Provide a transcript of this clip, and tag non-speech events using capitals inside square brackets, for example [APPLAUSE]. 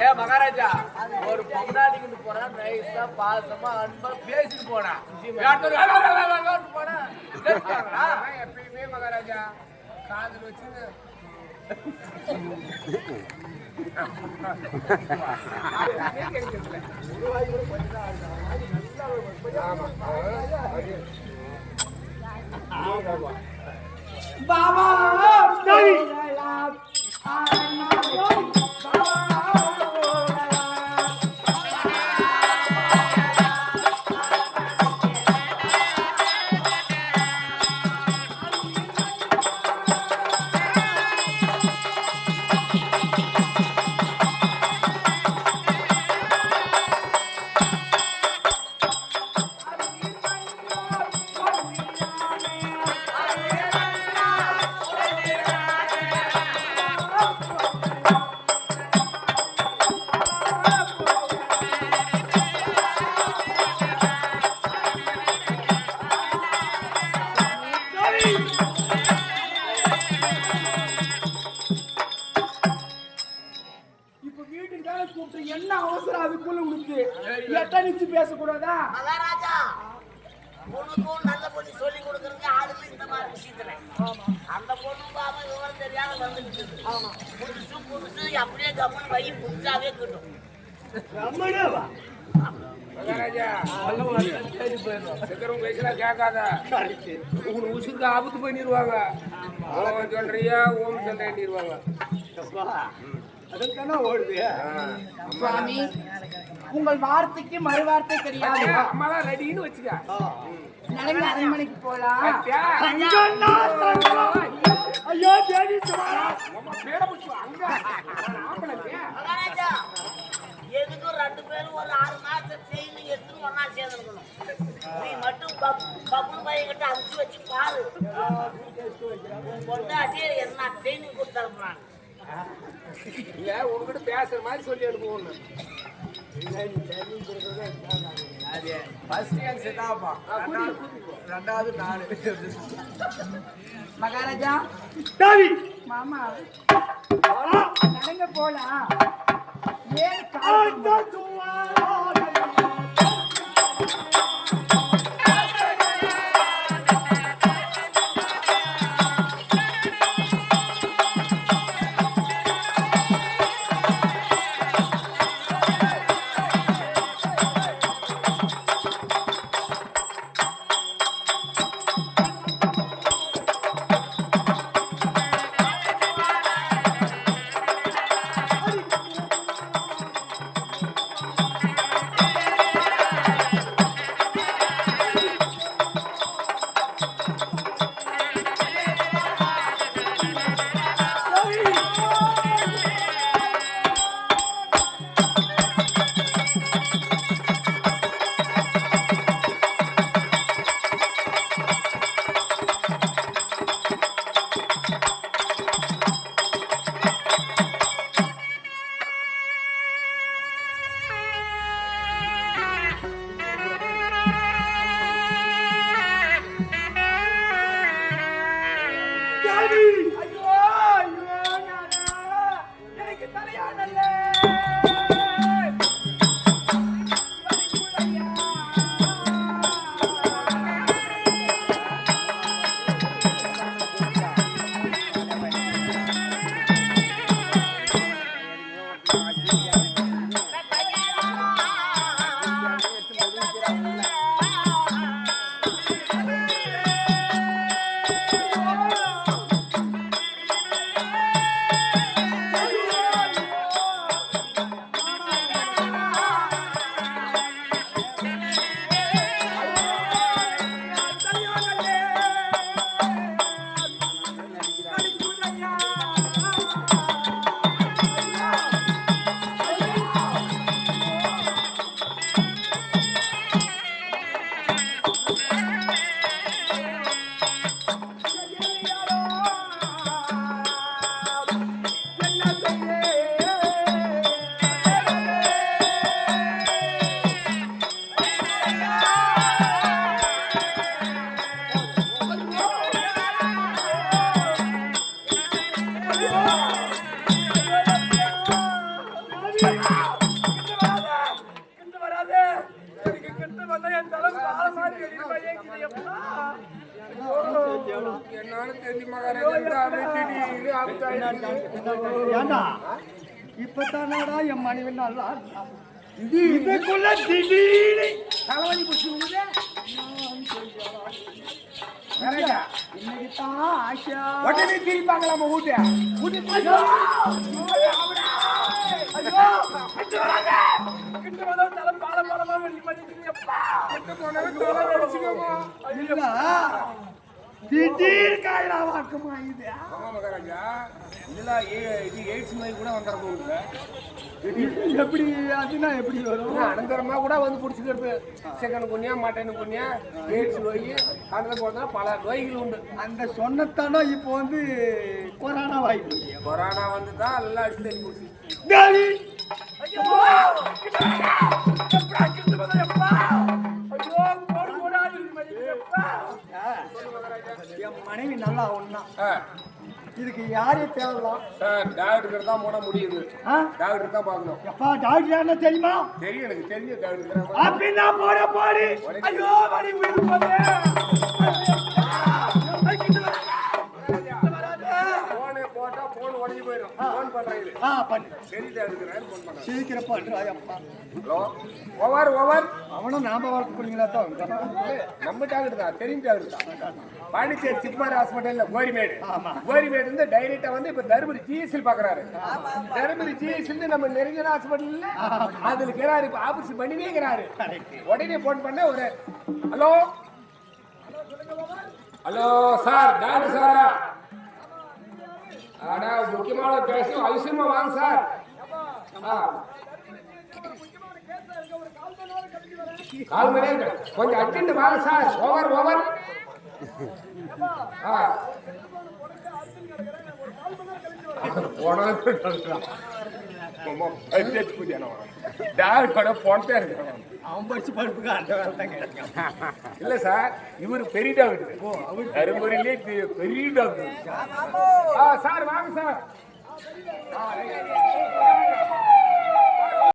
ஏ மகாராஜா ஒரு பொம்னாடிக்கிட்டு போனா நைஸா பாசமா அன்பா பேசிட்டு போனா யார்கிட்ட வேலை, வேலை, வேலை, வேலைன்னு போனா கேட்பாங்களா? எப்பயுமே மகாராஜா காதல் வச்சு பாபா பேசக்கூடாதா? மகாராஜா உனக்கும் நல்ல பொண்ணு சொல்லி கொடுக்கறதுக்கு ஆளுங்க இந்த மாதிரி விஷயத்துல. அந்த பொண்ணு பாபா விவரம் தெரியாத வந்துட்டு புதுசு புதுசு அப்படியே கம்மன் வை புதுசாவே கிட்டும். உசுருக்கு ஆபத்து பண்ணிடுவாங்க ஓம் சொல்றியா ஓம் சுவாமி உங்கள் வார்த்தைக்கு மறுவார்த்தை தெரியாது. அம்மா தான் ரெடின்னு வச்சுக்க. நடங்க அரண்மனைக்கு போலாம்? ஐயோ. எதுக்கும் ரெண்டு பேரும் ஒரு ஆறு மாசம் செய்து எடுத்துன்னு ஒன்னா சேர்ந்துருக்கணும். நீ மட்டும் பப்புன் பையன் கிட்ட அமுச்சு வச்சு பாரு. உன் பொண்டாட்டியே என்ன ட்ரைனிங் கொடுத்து அனுப்புறாங்க? இல்ல உங்ககிட்ட பேசுற மாதிரி சொல்லி ஆகுமா? ரெண்டாவது- ரெண்டாவது நானு மகாராஜா? மாமா. நடங்க போலாம். ஏன் yeah. ஏண்டா? இப்பதானடா என் மனைவி நல்லா இதுக்குள்ள திடீர்னு. திடீர் காயிலா வாக்குமா இது? ஆமா மகாராஜா. இதுல ஏ- இது எய்ட்ஸ் நோய் கூட வந்துட போகுது எப்படி அதுனா எப்படி வரும்? அனந்தரமா கூட வந்து பிடிச்சிக்கிறது. சிக்கன் குனியா மட்டன் குனியா எய்ட்ஸ் நோய் அந்த போதுனா பல நோய்கள் உண்டு. அந்த சொன்னத்தானோ இப்போ வந்து கொரோனா வாய்ப்பு. கொரோனா வந்து தான் எல்லாம் அடிச்சு தள்ளி என் மனைவி நல்லா ஒண்ணா. ஆ, இதுக்கு யாரே தேவலாம் சார் டாக்டருக்கு தான் போட முடியுது. டாக்டர் தான் பார்க்கணும். எப்பா டாக்டர் யாருன்னா தெரியுமா? தெரியும் எனக்கு தெரிஞ்ச டாக்டர் அப்படின்னா போட போடு. ஐயோ உயிர் போதே ஆ பண்ணு. சரி டாக்டர் போன் பண்றாங்க சீக்கிரம் அப்பா ஹலோ ஓவர் ஓவர் அவனும் நாம வளர்க்கணுங்களா தான் நம்ம டாக்டர் தான் தெரியும் டாக்டர் தான். பாண்டிச்சேரி சிப்மாரி ஹாஸ்பிட்டல்ல கோரிமேடு. கோரிமேடு இருந்து டைரக்டா வந்து இப்ப தருமபுரி ஜிஎஸ்எல் பாக்குறாரு. தருமபுரி ஜிஎஸ்எல் நம்ம நெருங்கின ஹாஸ்பிட்டல்ல அதுல இருக்கிறாரு இப்ப ஆபரேஷன் பண்ணினே இருக்கிறாரு. உடனே போன் பண்ண ஒரு ஹலோ? ஹலோ சார் டாக்டர் சாரா. அடா முக்கியமான பேசும் அவசியமா வாங்க சார். கால் மணி நேரம். கொஞ்சம் அர்ஜென்ட் வாங்க சார். ஓவர் [LAUGHS] ஓவர் ஆ அவன் படிச்சு படிப்புக்கு அந்த வேலை தான் கிடைக்கும். இல்ல சார் இவர் பெரிய டாக்டர் தருமபுரியிலே பெ- பெரிய டாக்டர் ஆ சார் வாங்க சார்.